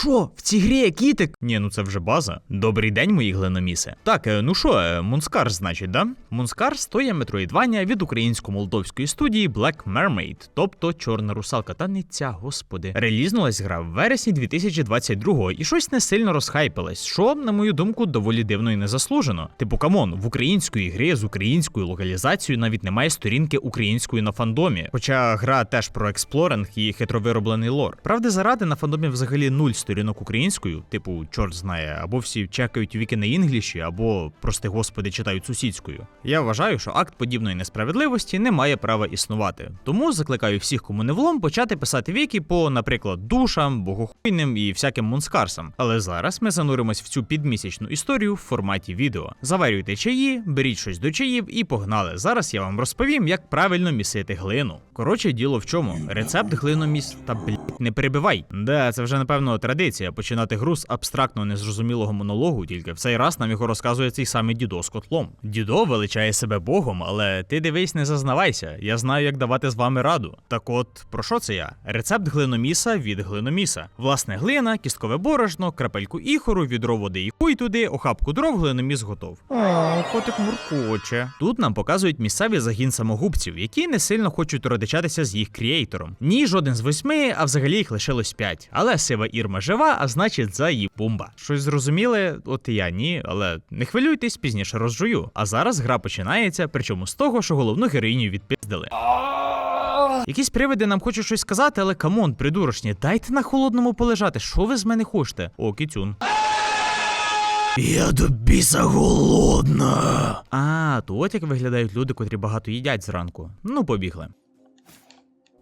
Що, в цій грі є кітик? Ні, ну це вже база. Добрий день, мої глиноміси. Так, е, ну що, е, Мунскар, значить, да? Мунскар стоє метроїдвання від українсько-молдовської студії Black Mermaid, тобто Чорна русалка. Та не ця, господи. Релізнулась гра в вересні 2022-го і щось не сильно розхайпилось, що, на мою думку, доволі дивно і незаслужено. Типу, камон, в української грі з українською локалізацією навіть немає сторінки української на фандомі. Хоча гра теж про експлоринг і хитро вироблений лор. Правди заради на фандомі взагалі нуль сторінок українською, типу, чорт знає, або всі чекають віки на інгліші, або, прости господи, читають сусідською. Я вважаю, що акт подібної несправедливості не має права існувати. Тому закликаю всіх, кому не влом, почати писати віки по, наприклад, душам, богохуйним і всяким мунскарсам. Але зараз ми зануримось в цю підмісячну історію в форматі відео. Заварюйте чаї, беріть щось до чаїв і погнали. Зараз я вам розповім, як правильно місити глину. Коротше, діло в чому? Рецепт глиноміс та блять, не перебивай. Да, це вже напевно традиція починати гру з абстрактно незрозумілого монологу, тільки в цей раз нам його розказує цей самий дідо з котлом. Дідо величає себе богом, але ти дивись, не зазнавайся. Я знаю, як давати з вами раду. Так от, про що це я? Рецепт глиноміса від глиноміса. Власне, глина, кісткове борошно, крапельку іхору, відро води і хуй туди, охапку дров, глиноміс готов. О, котик муркоче. Тут нам показують місцевий загін самогубців, які не сильно хочуть родичатися з їх кріейтором. Ні, жоден з восьми, а взагалі їх лишилось п'ять. Але сива Ірма жива, а значить за її бомба. Щось зрозуміли? От і я ні, але не хвилюйтесь, пізніше розжую. А зараз гра починається, причому з того, що головну героїню відпиздили. Якісь привиди нам хочуть щось сказати, але камон, придурочні, дайте на холодному полежати. Що ви з мене хочете? О, кітюн. Я до біса голодна. А, то от як виглядають люди, котрі багато їдять зранку. Ну, побігли.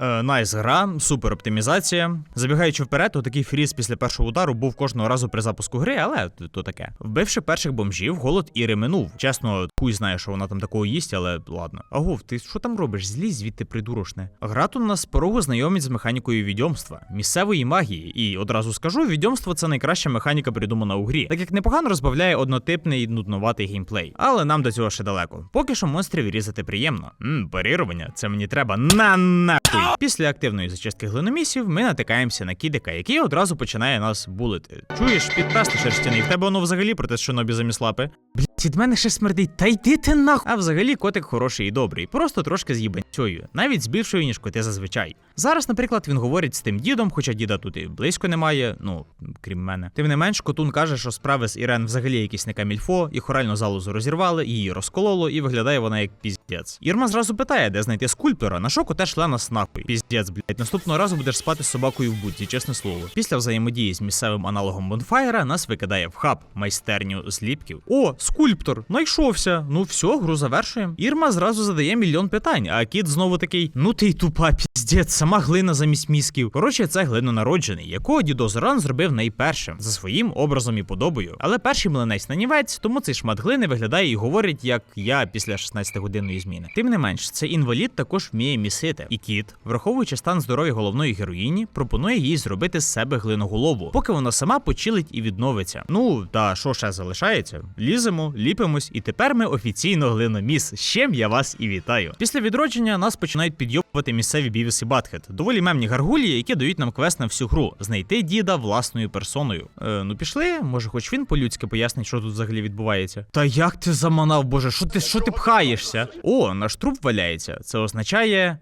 Е, Найс гра, супер оптимізація. Забігаючи вперед, то такий фріз після першого удару був кожного разу при запуску гри, але то- таке. Вбивши перших бомжів, голод Іри минув. Чесно, хуй знає, що вона там такого їсть, але ладно. Агов, ти що там робиш? Злізь звідти придурошне. Гра тут нас порогу знайомить з механікою відьомства, місцевої магії. І одразу скажу, відьомство це найкраща механіка придумана у грі, так як непогано розбавляє однотипний і нуднуватий геймплей. Але нам до цього ще далеко. Поки що монстрів різати приємно. Мм, парірування, це мені треба на нахуй. Після активної зачистки глиномісів ми натикаємося на кідика, який одразу починає нас булити. Чуєш, підпрасти шерстяний, в тебе воно взагалі проте шинобі замість лапи. Блять, від мене ще смердить, та йди ти нахуй. А взагалі котик хороший і добрий, просто трошки з їбанцьою, навіть з більшою, ніж коти зазвичай. Зараз, наприклад, він говорить з тим дідом, хоча діда тут і близько немає, ну крім мене. Тим не менш, котун каже, що справи з Ірен взагалі якісь не камільфо, і хоральну залозу розірвали, її розкололо, і виглядає вона як піздець. Ірма зразу питає, де знайти скульптора, на що коте шле нас нахуй. Піздець, блять. Наступного разу будеш спати з собакою в будці, чесне слово. Після взаємодії з місцевим аналогом Бонфайра нас викидає в хаб майстерню зліпків. О, скульптор, знайшовся. Ну все, гру завершуємо. Ірма зразу задає мільйон питань, а кіт знову такий: ну ти й тупа піздець, сама глина замість мізків. Коротше, це глинонароджений, якого дідо Зоран зробив найпершим за своїм образом і подобою. Але перший млинець нанівець, тому цей шмат глини виглядає і говорить, як я після 16-годинної зміни. Тим не менш, цей інвалід також вміє місити. І кіт, враховуючи стан здоров'я головної героїні, пропонує їй зробити з себе глиноголову, поки вона сама почилить і відновиться. Ну та що ще залишається? Ліземо, ліпимось, і тепер ми офіційно глиноміс. Чим я вас і вітаю. Після відродження нас починають підйобувати місцеві Бівіс і Батхет, доволі мемні гаргулі, які дають нам квест на всю гру знайти діда власною персоною. Е, ну пішли, може, хоч він по-людськи пояснить, що тут взагалі відбувається. Та як ти заманав, боже, що ти що ти пхаєшся? О, наш труп валяється. Це означає.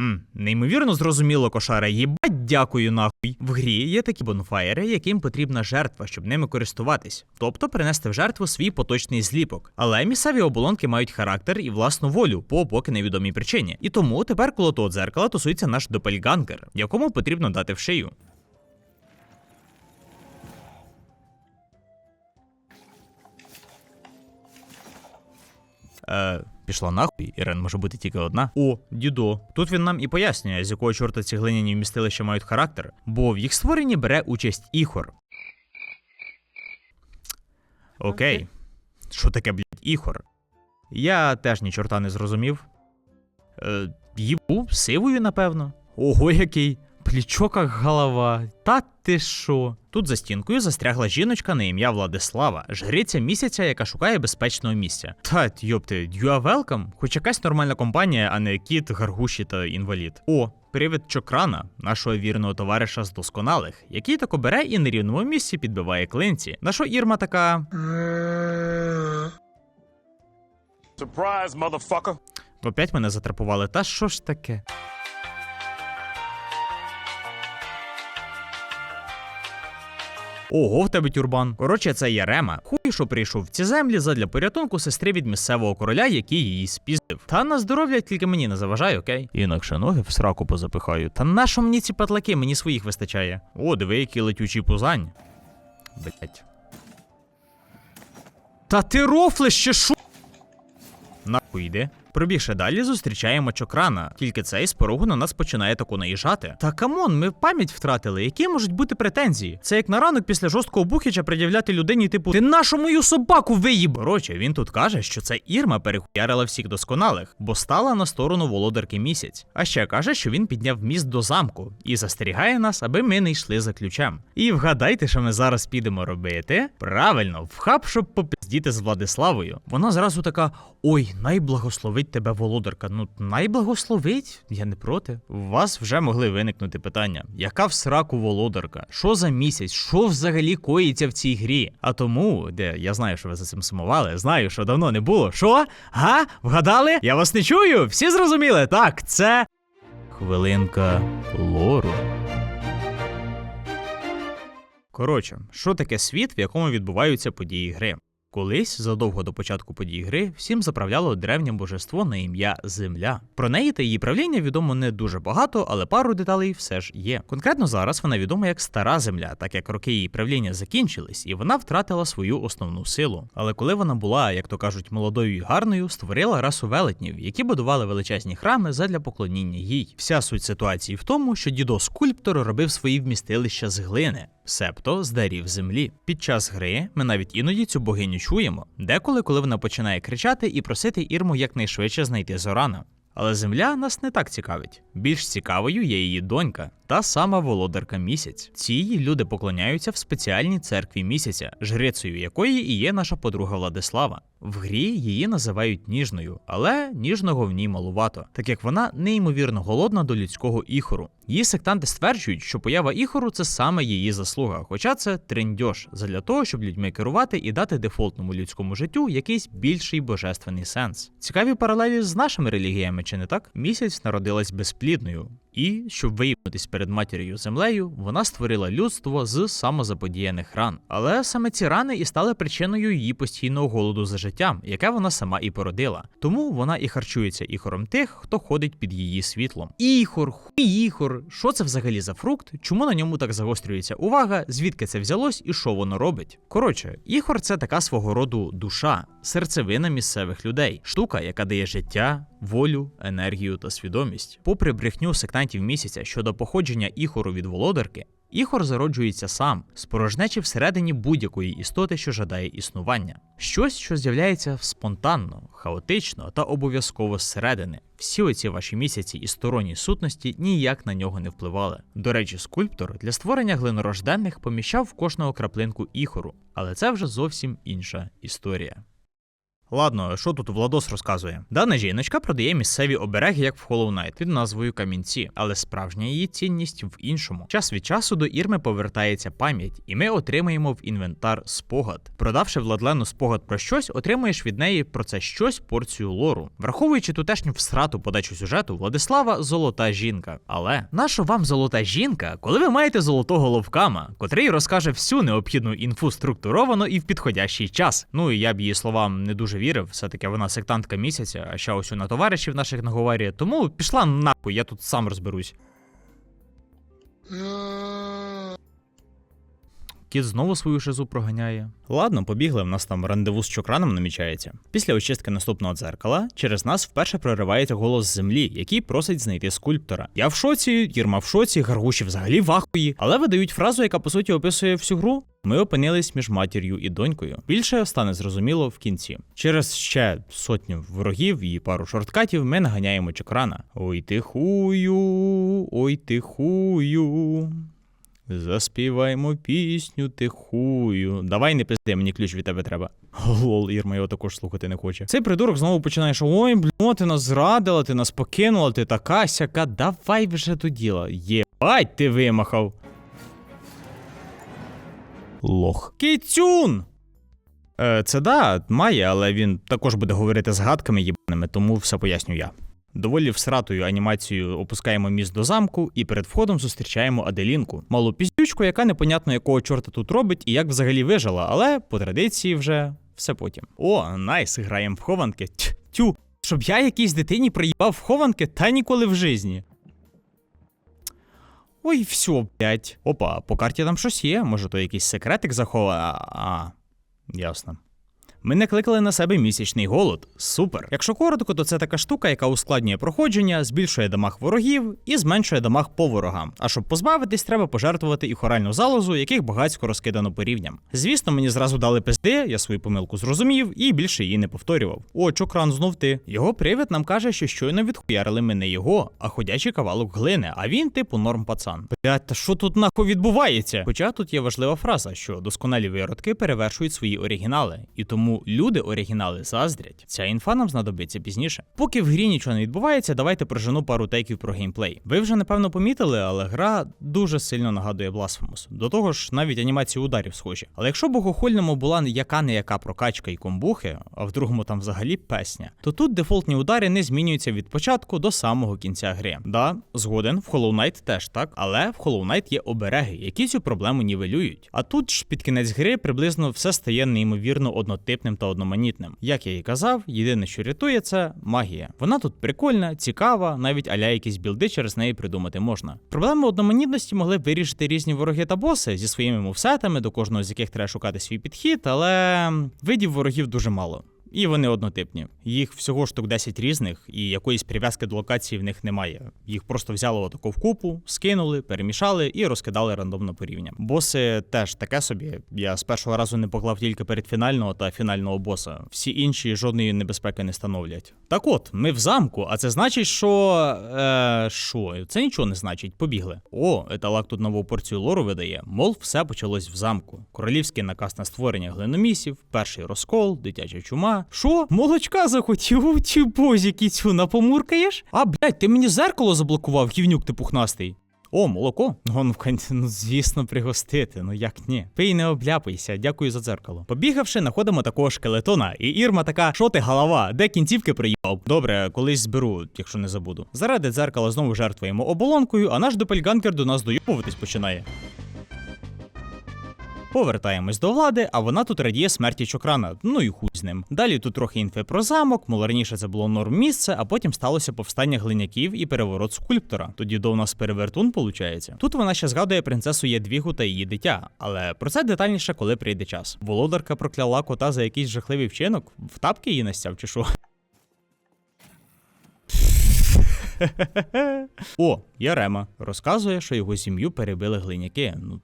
М, неймовірно зрозуміло, кошара. Єбать, дякую нахуй. В грі є такі бонфаєри, яким потрібна жертва, щоб ними користуватись. Тобто принести в жертву свій поточний зліпок. Але місцеві оболонки мають характер і власну волю по поки невідомій причині. І тому тепер коло того дзеркала тусується наш допельгангер, якому потрібно дати в шию. Е, пішла нахуй, Ірен може бути тільки одна. О, дідо. Тут він нам і пояснює, з якого чорта ці глиняні вмістилища мають характер, бо в їх створенні бере участь іхор. Окей. Що таке, блядь, іхор? Я теж ні чорта не зрозумів. Е, їбу, сивою, напевно. Ого, який. Плічок як голова. Та ти що? Тут за стінкою застрягла жіночка на ім'я Владислава, жриця місяця, яка шукає безпечного місця. Та йопти, you are welcome? Хоч якась нормальна компанія, а не кіт, гаргуші та інвалід. О, Привид Чокрана, нашого вірного товариша з досконалих, який тако бере і на рівному місці підбиває клинці. На що Ірма така. Surprise, motherfucker. Опять мене затрапували, та що ж таке? Ого, в тебе тюрбан. Коротше, це Ярема. Хуй, що прийшов в ці землі задля порятунку сестри від місцевого короля, який її спіздив. Та на здоров'я тільки мені не заважай, окей? Інакше ноги в сраку позапихаю. Та нащо мені ці патлаки, мені своїх вистачає. О, диви, який летючий пузань. Блять. Та ти рофлиш ще шо? Нахуй йди. Пробігши далі, зустрічаємо чокрана. Тільки цей з порогу на нас починає таку наїжджати. Та камон, ми пам'ять втратили. Які можуть бути претензії? Це як на ранок після жорсткого бухіча пред'являти людині, типу, ти нашу мою собаку виїб. Короче, він тут каже, що це Ірма перехуярила всіх досконалих, бо стала на сторону володарки місяць. А ще каже, що він підняв міст до замку і застерігає нас, аби ми не йшли за ключем. І вгадайте, що ми зараз підемо робити. Правильно, в хаб, щоб попиздіти з Владиславою. Вона зразу така: ой, найблагословить тебе володарка. Ну, найблагословить, я не проти. У вас вже могли виникнути питання: яка в сраку володарка? Що за місяць? Що взагалі коїться в цій грі? А тому, де я знаю, що ви за цим сумували, знаю, що давно не було. Що? Га? Вгадали? Я вас не чую? Всі зрозуміли? Так, це. Хвилинка лору. Коротше, що таке світ, в якому відбуваються події гри? Колись, задовго до початку подій гри, всім заправляло древнє божество на ім'я Земля. Про неї та її правління відомо не дуже багато, але пару деталей все ж є. Конкретно зараз вона відома як стара земля, так як роки її правління закінчились, і вона втратила свою основну силу. Але коли вона була, як то кажуть, молодою і гарною, створила расу велетнів, які будували величезні храми задля поклоніння їй. Вся суть ситуації в тому, що дідо скульптор робив свої вмістилища з глини. Себто з дарів землі. Під час гри ми навіть іноді цю богиню чуємо, деколи, коли вона починає кричати і просити Ірму якнайшвидше знайти Зорана. Але земля нас не так цікавить. Більш цікавою є її донька, та сама володарка місяць. Цій люди поклоняються в спеціальній церкві місяця, жрицею якої і є наша подруга Владислава. В грі її називають ніжною, але ніжного в ній малувато, так як вона неймовірно голодна до людського іхору. Її сектанти стверджують, що поява іхору це саме її заслуга, хоча це трендьош задля того, щоб людьми керувати і дати дефолтному людському життю якийсь більший божественний сенс. Цікаві паралелі з нашими релігіями, чи не так? Місяць народилась безплідною. І щоб виїбнутись перед матір'ю землею, вона створила людство з самозаподіяних ран. Але саме ці рани і стали причиною її постійного голоду за життям, яке вона сама і породила. Тому вона і харчується іхором тих, хто ходить під її світлом. Іхор, хуй іхор, що це взагалі за фрукт? Чому на ньому так загострюється увага? Звідки це взялось і що воно робить? Коротше, іхор це така свого роду душа, серцевина місцевих людей, штука, яка дає життя, волю, енергію та свідомість. Попри брехню сектантів місяця щодо походження іхору від володарки. Іхор зароджується сам, спорожнечі всередині будь-якої істоти, що жадає існування. Щось, що з'являється спонтанно, хаотично та обов'язково зсередини. Всі оці ваші місяці і сторонні сутності ніяк на нього не впливали. До речі, скульптор для створення глинорожденних поміщав в кожного краплинку іхору, але це вже зовсім інша історія. Ладно, що тут Владос розказує? Дана жіночка продає місцеві обереги, як в Hollow Knight, під назвою Камінці, але справжня її цінність в іншому. Час від часу до Ірми повертається пам'ять, і ми отримаємо в інвентар спогад. Продавши Владлену спогад про щось, отримуєш від неї про це щось порцію лору. Враховуючи тутешню всрату подачу сюжету, Владислава золота жінка. Але нащо вам золота жінка, коли ви маєте золотого ловкама, котрий розкаже всю необхідну інфу структуровано і в підходящий час? Ну і я б її словам не дуже вірив, все-таки вона сектантка місяця, а ще ось на товаришів наших наговорює. Тому пішла нахуй, я тут сам розберусь. Кіт знову свою шизу проганяє. Ладно, побігли, в нас там рандеву з чокраном намічається. Після очистки наступного дзеркала через нас вперше проривається голос землі, який просить знайти скульптора. Я в шоці, Єрма в шоці, Гаргуші взагалі в ахуї, але видають фразу, яка по суті описує всю гру. Ми опинились між матір'ю і донькою. Більше стане зрозуміло в кінці. Через ще сотню ворогів і пару шорткатів ми наганяємо чокрана. Ой ти хую, ой ти хую. Заспіваємо пісню тихую. Давай не пизди, мені ключ від тебе треба. Лол, Ірма його також слухати не хоче. Цей придурок знову починає, що ой, блю, ти нас зрадила, ти нас покинула, ти така сяка. Давай вже до діла. Єбать, ти вимахав. Лох. Кіцюн! Е, це да, має, але він також буде говорити згадками їбаними, тому все поясню я. Доволі всратою анімацією опускаємо міст до замку і перед входом зустрічаємо Аделінку, малу піздючку, яка непонятно якого чорта тут робить і як взагалі вижила, але по традиції вже все потім. О, найс, граємо в хованки. Тю, щоб я якійсь дитині приїбав в хованки та ніколи в житті. Ой, все, блять. Опа, по карті там щось є. Може, то якийсь секретик заховав. А, ясно. Ми не кликали на себе місячний голод. Супер. Якщо коротко, то це така штука, яка ускладнює проходження, збільшує дамаг ворогів і зменшує дамаг по ворогам. А щоб позбавитись, треба пожертвувати і хоральну залозу, яких багатько розкидано по рівням. Звісно, мені зразу дали пизди, я свою помилку зрозумів і більше її не повторював. О, чокран знов ти. Його привид нам каже, що щойно відхуярили ми не його, а ходячий кавалок глини, а він, типу, норм пацан. Блять, та що тут нахуй відбувається? Хоча тут є важлива фраза, що досконалі виродки перевершують свої оригінали, і тому люди оригінали заздрять. Ця інфа нам знадобиться пізніше. Поки в грі нічого не відбувається, давайте прожену пару тейків про геймплей. Ви вже напевно помітили, але гра дуже сильно нагадує Blasphemous. До того ж, навіть анімації ударів схожі. Але якщо б у була яка не яка прокачка і комбухи, а в другому там взагалі песня, то тут дефолтні удари не змінюються від початку до самого кінця гри. Да, згоден, в Hollow Knight теж так, але в Hollow Knight є обереги, які цю проблему нівелюють. А тут ж під кінець гри приблизно все стає неймовірно однотипним та одноманітним. Як я і казав, єдине, що рятує, це магія. Вона тут прикольна, цікава, навіть аля якісь білди через неї придумати можна. Проблему одноманітності могли б вирішити різні вороги та боси зі своїми мувсетами, до кожного з яких треба шукати свій підхід, але видів ворогів дуже мало. І вони однотипні. Їх всього штук 10 різних, і якоїсь прив'язки до локації в них немає. Їх просто взяли отако в купу, скинули, перемішали і розкидали рандомно по рівням. Боси теж таке собі. Я з першого разу не поклав тільки перед фінального та фінального боса. Всі інші жодної небезпеки не становлять. Так от, ми в замку, а це значить, що. Е, що? Це нічого не значить. Побігли. О, еталак тут нову порцію лору видає. Мол, все почалось в замку. Королівський наказ на створення глиномісів, перший розкол, дитяча чума. Що? Молочка захотів? Чи бозі кіцю напомуркаєш? А, блядь, ти мені зеркало заблокував, гівнюк ти пухнастий. О, молоко. Ну, ну, кон- ну, звісно, пригостити. Ну як ні. Пий не обляпайся, дякую за дзеркало. Побігавши, знаходимо такого шкелетона, і Ірма така: що ти голова? Де кінцівки приїбав? Добре, колись зберу, якщо не забуду. Заради дзеркала знову жертвуємо оболонкою, а наш допельганкер до нас дойобуватись починає. Повертаємось до влади, а вона тут радіє смерті Чокрана. Ну і хуй з ним. Далі тут трохи інфи про замок, мол раніше це було норм місце, а потім сталося повстання глиняків і переворот скульптора. Тоді до нас перевертун получається. Тут вона ще згадує принцесу Єдвігу та її дитя, але про це детальніше, коли прийде час. Володарка прокляла кота за якийсь жахливий вчинок, в тапки її настяв чи що. О, Ярема розказує, що його сім'ю перебили глиняки. Ну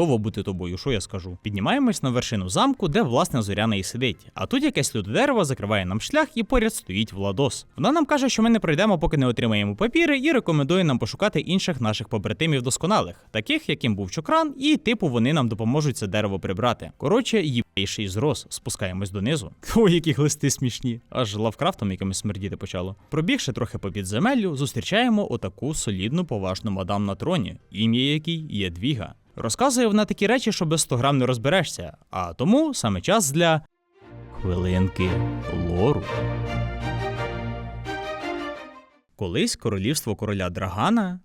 хуйово бути тобою, що я скажу. Піднімаємось на вершину замку, де власне зоряна і сидить. А тут якесь дерево закриває нам шлях і поряд стоїть Владос. Вона нам каже, що ми не пройдемо, поки не отримаємо папіри, і рекомендує нам пошукати інших наших побратимів досконалих, таких яким був чокран, і типу вони нам допоможуть це дерево прибрати. Коротше, їбейший зрос. Спускаємось донизу. Ой, які глисти смішні. Аж лавкрафтом якимось смердіти почало. Пробігши трохи по підземеллю, зустрічаємо отаку солідну поважну мадам на троні, ім'я якій Єдвіга. Розказує вона такі речі, що без 100 грам не розберешся, а тому саме час для хвилинки лору. Колись королівство короля Драгана.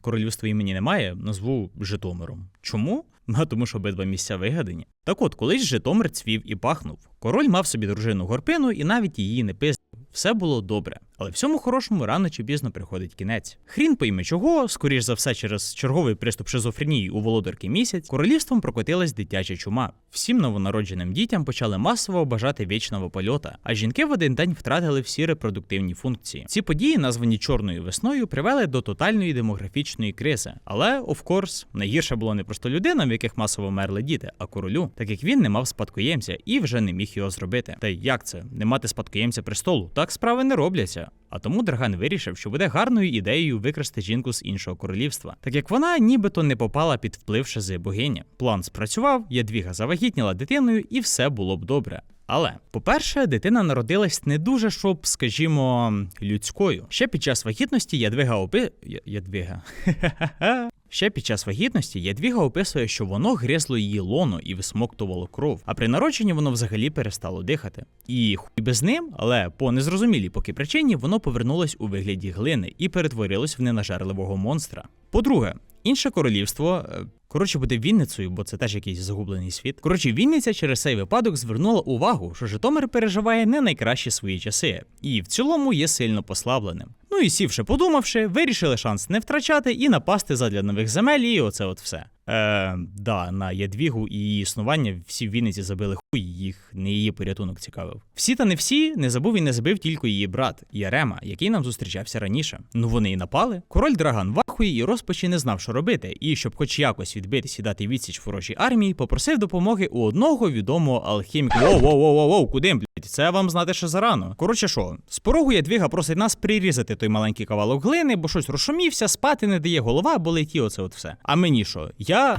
Королівства імені немає, назву Житомиром. Чому? А тому, що обидва місця вигадані. Так от, колись Житомир цвів і пахнув. Король мав собі дружину горпину і навіть її не пиздив. Все було добре. Але всьому хорошому рано чи пізно приходить кінець. Хрін пойме чого, скоріш за все, через черговий приступ шизофренії у володарки місяць, королівством прокотилась дитяча чума. Всім новонародженим дітям почали масово бажати вічного польота, а жінки в один день втратили всі репродуктивні функції. Ці події, названі чорною весною, привели до тотальної демографічної кризи. Але, of course, найгірше було не просто людинам, в яких масово мерли діти, а королю, так як він не мав спадкоємця і вже не міг його зробити. Та як це не мати спадкоємця престолу? Так справи не робляться. А тому Драган вирішив, що буде гарною ідеєю викрасти жінку з іншого королівства, так як вона нібито не попала під вплив шази богині. План спрацював, Ядвіга завагітніла дитиною, і все було б добре. Але, по-перше, дитина народилась не дуже, щоб, скажімо, людською. Ще під час вагітності Ядвига опи... Ядвига. Ще під час вагітності Ядвіга описує, що воно гризло її лоно і висмоктувало кров, а при народженні воно взагалі перестало дихати. І хуй без ним, але по незрозумілій поки причині воно повернулось у вигляді глини і перетворилось в ненажерливого монстра. По-друге, інше королівство. е, Коротше, буде Вінницею, бо це теж якийсь загублений світ. Коротше, Вінниця через цей випадок звернула увагу, що Житомир переживає не найкращі свої часи, і в цілому є сильно послабленим. Ну і сівши, подумавши, вирішили шанс не втрачати і напасти задля нових земель, і оце от все. Е, да, на Ядвігу і її існування всі в Вінниці забили хуй, їх не її порятунок цікавив. Всі та не всі не забув і не забив тільки її брат Ярема, який нам зустрічався раніше. Ну вони і напали. Король Драган вахує і розпачі не знав, що робити, і щоб хоч якось відбитись і дати відсіч ворожій армії, попросив допомоги у одного відомого алхіміка. Воу, воу, воу, воу, воу, куди, блядь? Це вам знати ще зарано. Коротше, що, з порогу Ядвіга просить нас прирізати той маленький кавалок глини, бо щось розшумівся, спати не дає голова, болить і оце от все. А мені що? Я Детей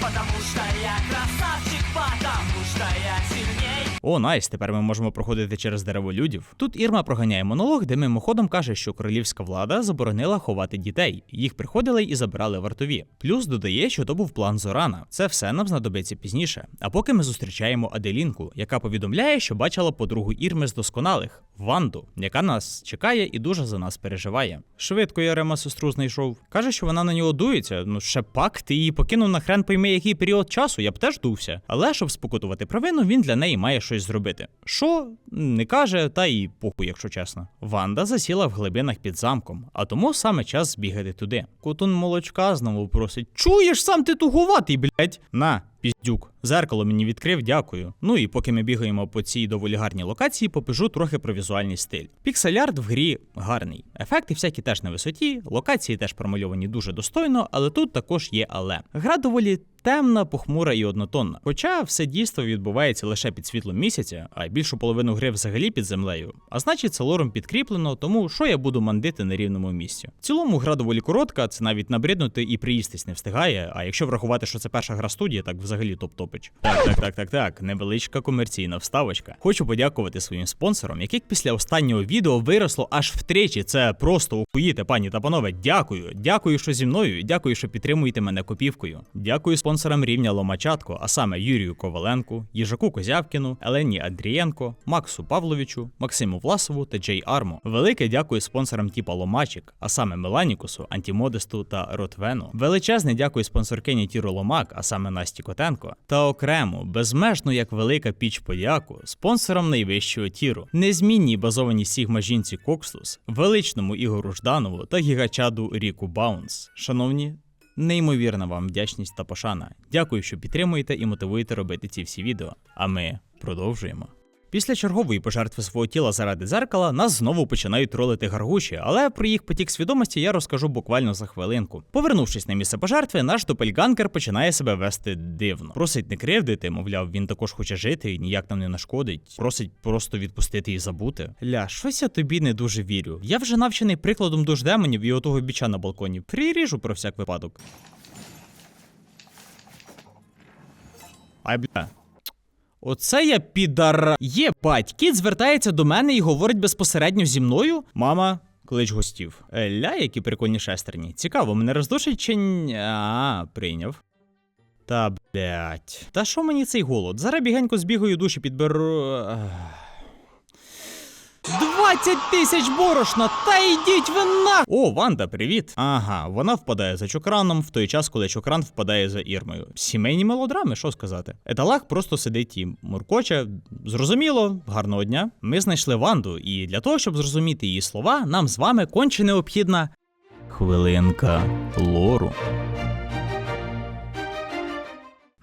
Потому что я красавчик, О, найс, тепер ми можемо проходити через дерево людів. Тут Ірма проганяє монолог, де мимоходом каже, що королівська влада заборонила ховати дітей. Їх приходили і забирали вартові. Плюс додає, що то був план Зорана. Це все нам знадобиться пізніше. А поки ми зустрічаємо Аделінку, яка повідомляє, що бачила подругу Ірми з досконалих Ванду, яка нас чекає і дуже за нас переживає. Швидко Ярема сестру знайшов. Каже, що вона на нього дується. Ну ще пак, ти її покинув на хрен пойми який період часу, я б теж дувся. Але щоб спокутувати провину, він для неї має щось зробити. Що не каже, та й похуй, якщо чесно. Ванда засіла в глибинах під замком, а тому саме час збігати туди. Кутун молочка знову просить: Чуєш сам ти тугуватий, блять? На. Піздюк, зеркало мені відкрив, дякую. Ну і поки ми бігаємо по цій доволі гарній локації, попижу трохи про візуальний стиль. Пікселярд в грі гарний. Ефекти всякі теж на висоті, локації теж промальовані дуже достойно, але тут також є але. Гра доволі темна, похмура і однотонна. Хоча все дійство відбувається лише під світлом місяця, а більшу половину гри взагалі під землею. А значить, це лором підкріплено, тому що я буду мандити на рівному місці. В цілому гра доволі коротка, це навіть набриднути і приїстись не встигає. А якщо врахувати, що це перша гра студії, так взагалі топ-топич. Так, так, так, так, так. Невеличка комерційна вставочка. Хочу подякувати своїм спонсорам, яких після останнього відео виросло аж втричі. Це просто охуїте, пані та панове. Дякую. Дякую, що зі мною. Дякую, що підтримуєте мене копівкою. Дякую спонсорам рівня Ломачатко, а саме Юрію Коваленку, Їжаку Козявкіну, Елені Андрієнко, Максу Павловичу, Максиму Власову та Джей Арму. Велике дякую спонсорам типа Ломачик, а саме Меланікусу, Антімодесту та Ротвену. Величезне дякую спонсоркині Тіру Ломак, а саме Насті Котенко. Та окремо, безмежно як велика піч подяку спонсорам найвищого тіру, незмінній базованій Сігма жінці Кокслус, величному Ігору Жданову та гігачаду Ріку Баунс. Шановні. Неймовірна вам вдячність та пошана. Дякую, що підтримуєте і мотивуєте робити ці всі відео. А ми продовжуємо. Після чергової пожертви свого тіла заради дзеркала нас знову починають тролити гаргуші, але про їх потік свідомості я розкажу буквально за хвилинку. Повернувшись на місце пожертви, наш допельганкер починає себе вести дивно. Просить не кривдити, мовляв, він також хоче жити і ніяк нам не нашкодить. Просить просто відпустити і забути. Ля, щось я тобі не дуже вірю. Я вже навчений прикладом душ демонів і отого біча на балконі. Приріжу про всяк випадок. Ай, бля. Оце я підара. Єбать, кіт звертається до мене і говорить безпосередньо зі мною. Мама, клич гостів. Ля, які прикольні шестерні. Цікаво, мене роздушить чи? А, прийняв. Та блять. Та що мені цей голод? Зараз бігенько збігаю душі підберу. Ах. 20 тисяч борошна! Та йдіть ви нах! О, Ванда, привіт! Ага, вона впадає за чокраном в той час, коли чокран впадає за ірмою. Сімейні мелодрами, що сказати? Еталах просто сидить і муркоче. Зрозуміло, гарного дня. Ми знайшли Ванду, і для того, щоб зрозуміти її слова, нам з вами конче необхідна хвилинка лору.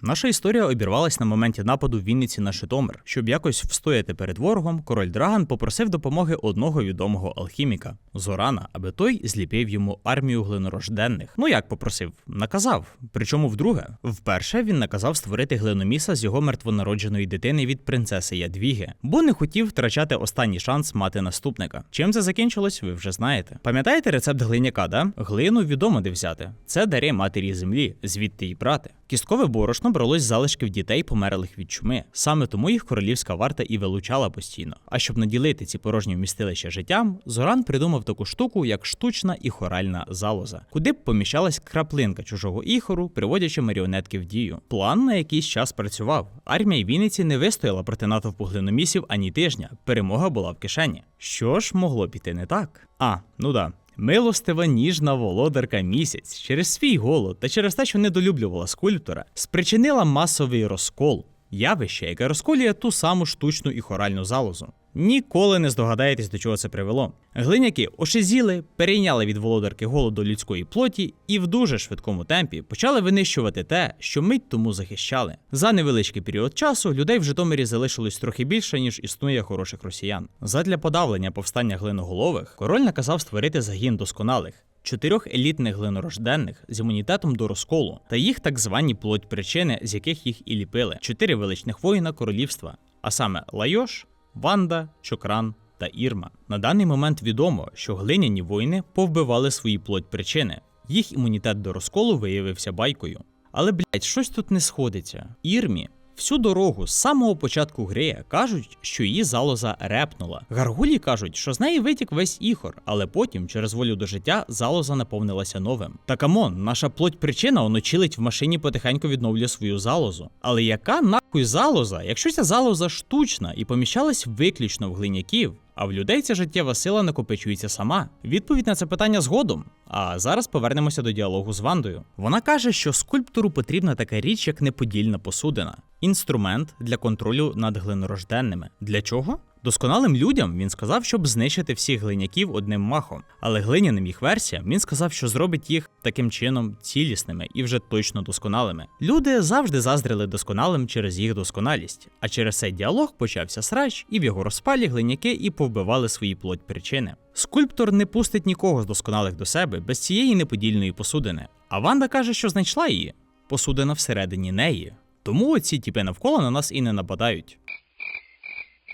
Наша історія обірвалась на моменті нападу в Вінниці на Житомир. Щоб якось встояти перед ворогом, король Драган попросив допомоги одного відомого алхіміка Зорана, аби той зліпив йому армію глинорожденних. Ну як попросив, наказав. Причому вдруге, вперше він наказав створити глиноміса з його мертвонародженої дитини від принцеси Ядвіги, бо не хотів втрачати останній шанс мати наступника. Чим це закінчилось, ви вже знаєте. Пам'ятаєте рецепт глиняка, да? Глину відомо де взяти. Це дари матері землі, звідти й брати. Кісткове борошно бралось з залишків дітей, померлих від чуми. Саме тому їх королівська варта і вилучала постійно. А щоб наділити ці порожні вмістилища життям, Зоран придумав таку штуку, як штучна і хоральна залоза, куди б поміщалась краплинка чужого іхору, приводячи маріонетки в дію. План на якийсь час працював. Армія Вінниці не вистояла проти натовпу глиномісів ані тижня. Перемога була в кишені. Що ж могло піти не так? А, ну да. Милостива ніжна володарка місяць. Через свій голод та через те, що недолюблювала скульптора, спричинила масовий розкол, явище, яке розколює ту саму штучну і хоральну залозу. Ніколи не здогадаєтесь, до чого це привело. Глиняки ошизіли, перейняли від володарки голоду людської плоті і в дуже швидкому темпі почали винищувати те, що мить тому захищали. За невеличкий період часу людей в Житомирі залишилось трохи більше, ніж існує хороших росіян. Задля подавлення повстання глиноголових король наказав створити загін досконалих. Чотирьох елітних глинорожденних з імунітетом до розколу та їх так звані плоть причини, з яких їх і ліпили. Чотири величних воїна королівства, а саме Лайош, Ванда, Чокран та Ірма. На даний момент відомо, що глиняні воїни повбивали свої плоть причини. Їх імунітет до розколу виявився байкою. Але блять, щось тут не сходиться. Ірмі всю дорогу з самого початку гри кажуть, що її залоза репнула. Гаргулі кажуть, що з неї витік весь іхор, але потім, через волю до життя, залоза наповнилася новим. Та камон, наша плоть причина оночілить в машині потихеньку відновлює свою залозу. Але яка нахуй залоза, якщо ця залоза штучна і поміщалась виключно в глиняків? А в людей ця життєва сила накопичується сама. Відповідь на це питання згодом. А зараз повернемося до діалогу з Вандою. Вона каже, що скульптору потрібна така річ, як неподільна посудина, інструмент для контролю над глинорожденними. Для чого? Досконалим людям він сказав, щоб знищити всіх глиняків одним махом. Але глиняним їх версіям він сказав, що зробить їх таким чином цілісними і вже точно досконалими. Люди завжди заздрили досконалим через їх досконалість. А через цей діалог почався срач, і в його розпалі глиняки і повбивали свої плоть причини. Скульптор не пустить нікого з досконалих до себе без цієї неподільної посудини. А Ванда каже, що знайшла її. Посудина всередині неї. Тому оці тіпи навколо на нас і не нападають.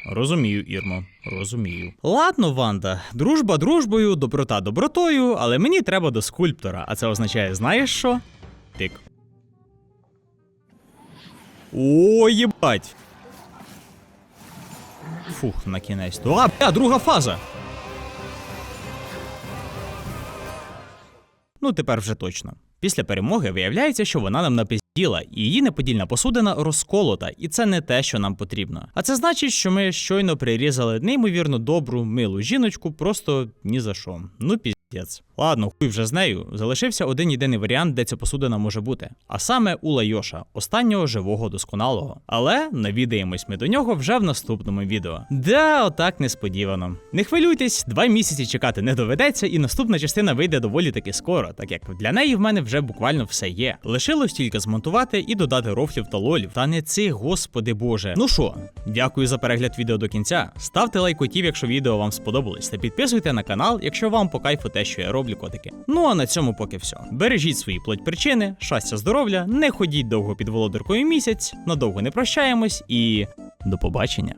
Розумію, Ірмо, розумію. Ладно, Ванда, дружба дружбою, доброта добротою, але мені треба до скульптора, а це означає, знаєш що? Тик. О, єбать! Фух, на кінець. А, бля, друга фаза! Ну, тепер вже точно. Після перемоги виявляється, що вона нам напизділа, і її неподільна посудина розколота, і це не те, що нам потрібно. А це значить, що ми щойно прирізали неймовірно добру, милу жіночку, просто ні за що. Ну, піздець. Ладно, хуй вже з нею. Залишився один єдиний варіант, де ця посудина може бути. А саме у Лайоша, останнього живого досконалого. Але навідаємось ми до нього вже в наступному відео. Да, отак несподівано. Не хвилюйтесь, два місяці чекати не доведеться, і наступна частина вийде доволі таки скоро, так як для неї в мене вже буквально все є. Лишилось тільки змонтувати і додати рофлів та лолів. Та не цих, господи боже. Ну що, дякую за перегляд відео до кінця. Ставте лайкотів, якщо відео вам сподобалось, та підписуйте на канал, якщо вам по кайфу те, що я роблю, котики. Ну а на цьому поки все. Бережіть свої плоть причини, щастя, здоров'я, не ходіть довго під володаркою місяць, надовго не прощаємось і до побачення.